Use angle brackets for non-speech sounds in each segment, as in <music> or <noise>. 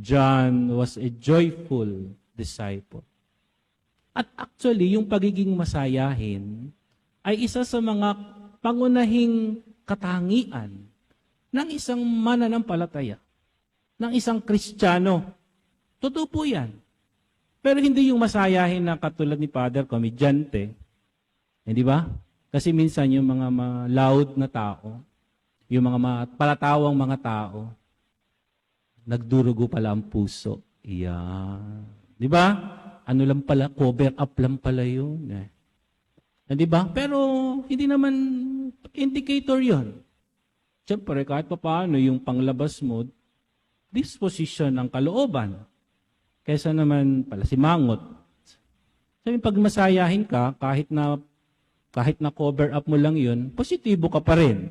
John was a joyful disciple. At actually, yung pagiging masayahin ay isa sa mga pangunahing katangian ng isang mananampalataya, ng isang kristyano. Totoo po yan. Pero hindi yung masayahin na katulad ni Father, komedyante. Hindi ba? Kasi minsan yung mga loud na tao, yung mga palatawang mga tao, nagdurugo pala ang puso. Iyan. Di ba? Ano lang pala, cover up lang pala yun. Eh. Di ba? Pero hindi naman indicator yon. Siyempre, kahit pa paano yung panglabas mo, disposition ng kalooban. Kesa naman pala si Mangot. Sabi, pag masayahin ka, kahit na kahit na cover up mo lang yun, positibo ka pa rin.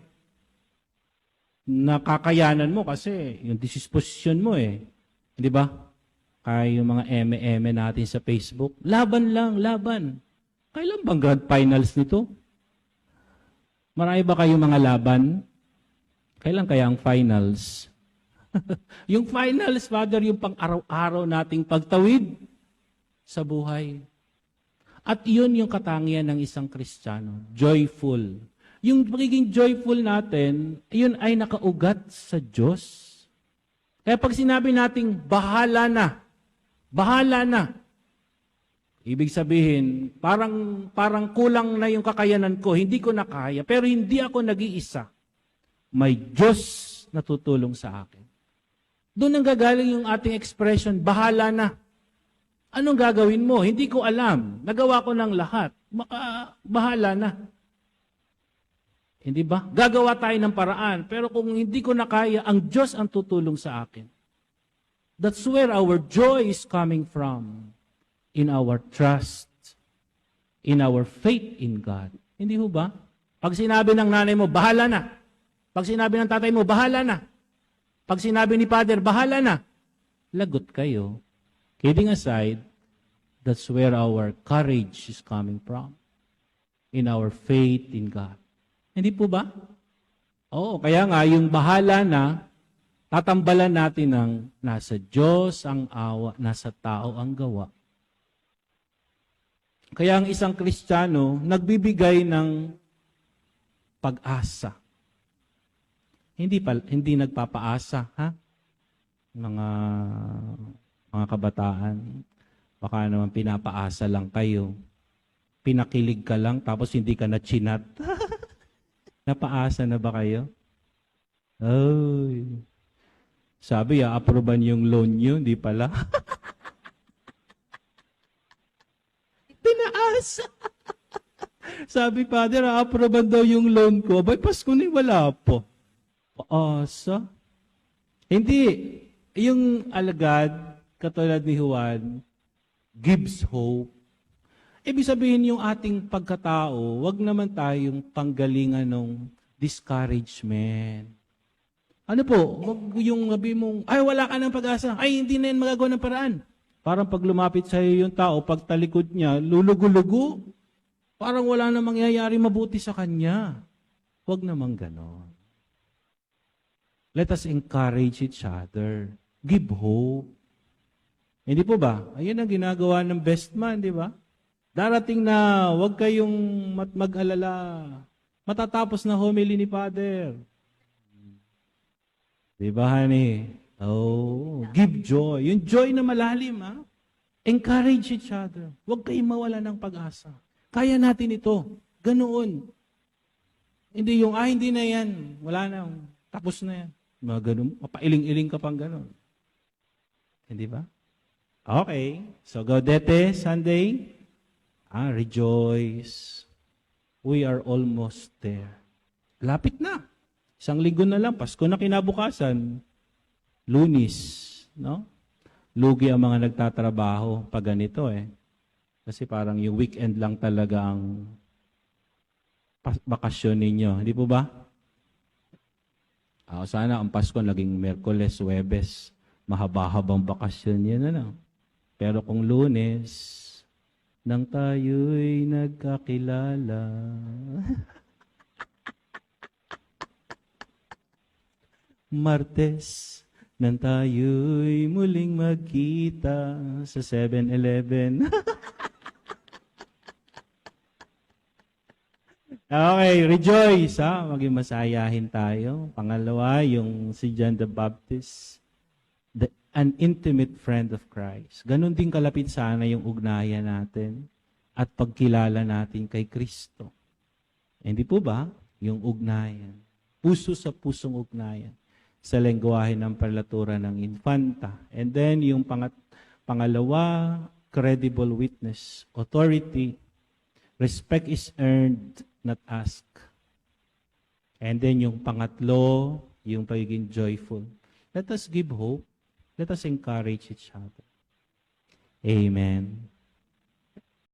Nakakayanan mo kasi yung disposition mo eh. Di ba? Kaya yung mga eme-eme natin sa Facebook, laban lang, laban. Kailan bang grand finals nito? Marami ba kayong mga laban? Kailan kaya ang finals? <laughs> yung finals, Father, yung pang-araw-araw nating pagtawid sa buhay. At yun yung katangian ng isang Kristiyano, joyful. Yung pagiging joyful natin, yun ay nakaugat sa Diyos. Kaya pag sinabi nating bahala na, bahala na, ibig sabihin, parang, parang kulang na yung kakayanan ko, hindi ko na kaya, pero hindi ako nag-iisa. May Diyos na tutulong sa akin. Doon ang gagaling yung ating expression, bahala na. Anong gagawin mo? Hindi ko alam. Nagawa ko ng lahat. Baka bahala na. Hindi ba? Gagawa tayo ng paraan. Pero kung hindi ko na kaya, ang Diyos ang tutulong sa akin. That's where our joy is coming from. In our trust. In our faith in God. Hindi ho ba? Pag sinabi ng nanay mo, bahala na. Pag sinabi ng tatay mo, bahala na. Pag sinabi ni Father, bahala na. Lagot kayo. Kidding aside, that's where our courage is coming from. In our faith in God. Hindi po ba? Oo, kaya nga yung bahala na, tatambalan natin ng nasa Diyos ang awa, nasa tao ang gawa. Kaya ang isang Kristiyano, nagbibigay ng pag-asa. Hindi pa, hindi nagpapaasa, ha? Mga mga kabataan, baka naman pinapaasa lang kayo. Pinakilig ka lang tapos hindi ka na chinat. <laughs> Napaasa na ba kayo? Ay. Sabi, a-approvean yung loan nyo, hindi pala. <laughs> Pinaasa. <laughs> Sabi, Father, a-approvean daw yung loan ko. Abay, Pasko ni wala po. Paasa? Hindi. Yung alagad, katulad ni Juan, gives hope. Ibig sabihin yung ating pagkatao, wag naman tayong panggalingan ng discouragement. Ano po, wag yung sabi mong, ay wala ka ng pag-asa, ay hindi na yan magagawa ng paraan. Parang pag lumapit sa iyo yung tao, pag talikod niya, lulugo-lugo. Parang wala na mangyayari mabuti sa kanya. Huwag naman ganon. Let us encourage each other. Give hope. Hindi po ba? Ayun ang ginagawa ng best man, di ba? Darating na, huwag kayong mag-alala. Matatapos na homily ni Father. Di ba, honey? Oh, give joy. Yung joy na malalim, ha? Encourage each other. Huwag kayong mawala ng pag-asa. Kaya natin ito. Ganoon. Hindi yung, ah, hindi na yan. Wala na. Tapos na yan. Mga ganun. Mapailing-iling ka pang ganun. Hindi ba? Okay. So, Gaudete, Sunday. Ah, rejoice. We are almost there. Lapit na. Isang linggo na lang. Pasko na kinabukasan. Lunis. No? Lugi ang mga nagtatrabaho pag ganito eh. Kasi parang yung weekend lang talaga ang bakasyon ninyo. Hindi po ba? Ah, sana ang Pasko naging Merkoles, Webes. Mahaba-habang bakasyon yan. Ano? Pero kung lunes, nang tayo'y nagkakilala. <laughs> Martes, nang tayo'y muling magkita sa 7-Eleven. <laughs> okay, rejoice ha. Maging masayahin tayo. Pangalawa, yung si John the Baptist. An intimate friend of Christ. Ganon din kalapit sana yung ugnayan natin at pagkilala natin kay Kristo. Hindi po ba? Yung ugnayan. Puso sa pusong ugnayan sa lengguwahe ng parlatura ng infanta. And then yung pangat, pangalawa, credible witness, authority. Respect is earned, not asked. And then yung pangatlo, yung pagiging joyful. Let us give hope. Let us encourage each other. Amen.